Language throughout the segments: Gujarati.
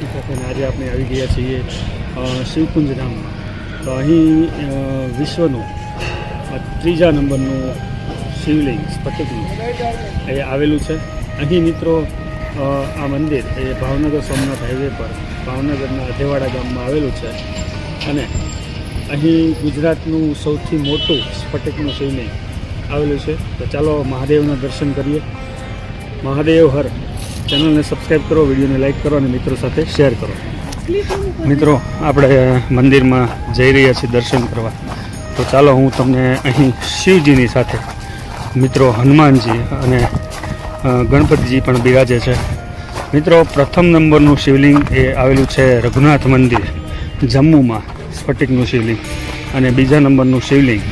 સાથે અને આજે આપણે આવી ગયા છીએ શિવકુંજ ધામમાં તો અહીં વિશ્વનું ત્રીજા નંબરનું શિવલિંગ, સ્ફટિકનું, એ આવેલું છે. અહીં મિત્રો આ મંદિર, એ ભાવનગર સોમનાથ હાઈવે પર, ભાવનગરના અધેવાડા ગામમાં આવેલું છે. અને અહીં ગુજરાતનું સૌથી મોટું સ્ફટિકનું શિવલિંગ આવેલું છે. તો ચાલો મહાદેવના દર્શન કરીએ. મહાદેવ હર. ચેનલને સબસ્ક્રાઈબ કરો, વિડીયોને લાઇક કરો અને મિત્રો સાથે શેર કરો. મિત્રો, આપણે મંદિરમાં જઈ રહ્યા છીએ દર્શન કરવા. તો ચાલો હું તમને અહીં શિવજીની સાથે, મિત્રો હનુમાનજી અને ગણપતિજી પણ બિરાજે છે. મિત્રો, પ્રથમ નંબરનું શિવલિંગ એ આવેલું છે રઘુનાથ મંદિર, જમ્મુમાં સ્ફટિકનું શિવલિંગ. અને બીજા નંબરનું શિવલિંગ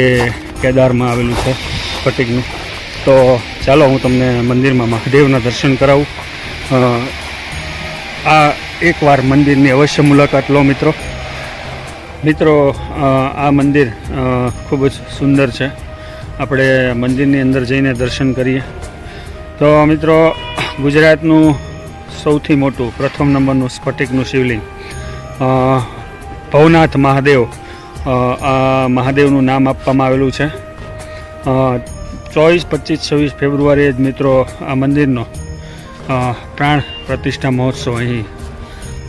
એ કેદારમાં આવેલું છે સ્ફટિકનું. તો ચાલો હું તમને મંદિરમાં મહાદેવના દર્શન કરાવું. આ એકવાર મંદિરની અવશ્ય મુલાકાત લો મિત્રો. મિત્રો આ મંદિર ખૂબ જ સુંદર છે. આપણે મંદિરની અંદર જઈને દર્શન કરીએ. તો મિત્રો, ગુજરાતનું સૌથી મોટું પ્રથમ નંબરનું સ્ફટિકનું શિવલિંગ ભવનાથ મહાદેવ આ મહાદેવનું નામ આપવામાં આવેલું છે. ચોવીસ, પચીસ, છવ્વીસ ફેબ્રુઆરીએ જ મિત્રો આ મંદિરનો પ્રાણ પ્રતિષ્ઠા મહોત્સવ અહીં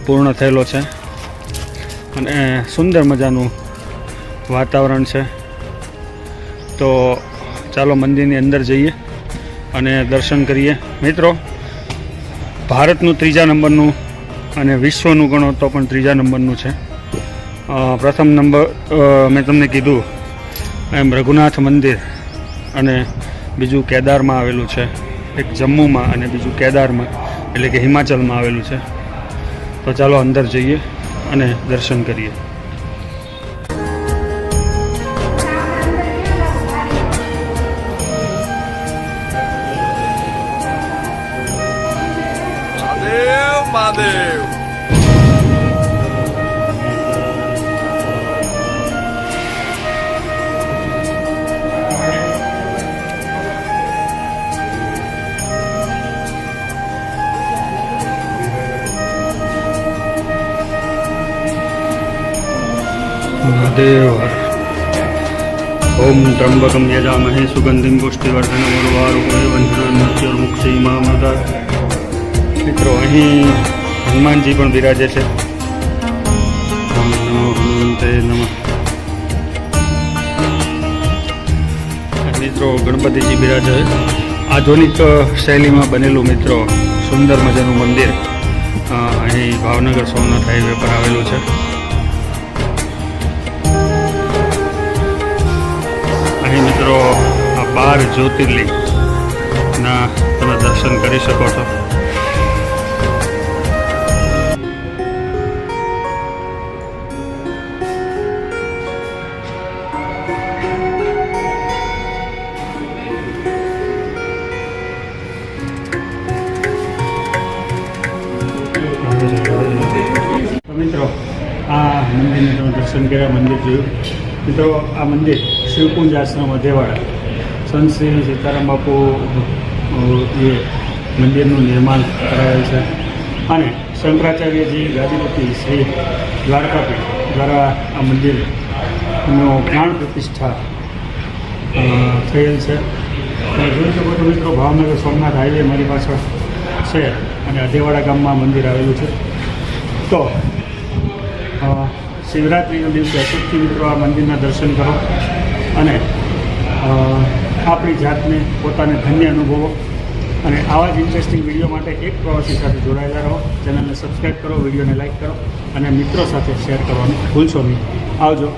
પૂર્ણ થયેલો છે. અને સુંદર મજાનું વાતાવરણ છે. તો ચાલો મંદિરની અંદર જઈએ અને દર્શન કરીએ. મિત્રો, ભારતનું ત્રીજા નંબરનું અને વિશ્વનું ગણો તો પણ ત્રીજા નંબરનું છે. પ્રથમ નંબર મેં તમને કીધું એમ રઘુનાથ મંદિર. અને બીજું કેદારમાં આવેલું છે. એક જમ્મુમાં અને બીજું કેદારમાં, એટલે કે હિમાચલમાં આવેલું છે. તો ચાલો અંદર જઈએ અને દર્શન કરીએ. મહાદેવ મહાદેવ ઓમ ત્રંબકમ યજામહે સુગંધિમ પુષ્ટિવર્ધન ઉર્વારુકે વંધનાન્યોર્મુક્ષીમામૃતા મિત્રો અહીં હનુમાનજી પણ બિરાજે છે મિત્રો ગણપતિજી બિરાજે આધુનિક શૈલીમાં બનેલું મિત્રો સુંદર મજાનું મંદિર અહીં ભાવનગર સોમનાથ હાઈવે પર આવેલું છે મિત્રો, આ બાર જ્યોતિર્લિંગના તમે દર્શન કરી શકો છો. મિત્રો, આ મંદિરને તમે દર્શન કર્યા, મંદિર જોયું. મિત્રો, આ મંદિર શિવકુંજ આશ્રમ અધેવાડા સંત શ્રી સીતારામ બાપુ એ મંદિરનું નિર્માણ કરાયેલ છે. અને શંકરાચાર્યજી ગાદીપતિ શ્રી દ્વારકાપીઠ દ્વારા આ મંદિરનો પ્રાણ પ્રતિષ્ઠા થયેલ છે. જોઈ શકો તો મિત્રો, ભાવનગર સોમનાથ હાઈવે મારી પાછળ છે અને અધેવાડા ગામમાં મંદિર આવેલું છે. તો શિવરાત્રિના દિવસે અચૂકથી મિત્રો આ મંદિરના દર્શન કરો. અને આપણી જાતને પોતાને ધન્ય અનુભવો. અને આવા જ ઇન્ટરેસ્ટિંગ વીડિયો માટે એક પ્રવાસી સાથે જોડાયેલા રહો. ચેનલને સબસ્ક્રાઈબ કરો વિડીયોને લાઇક કરો. અને મિત્રો સાથે શેર કરવાનું ભૂલશો નહીં. આવજો.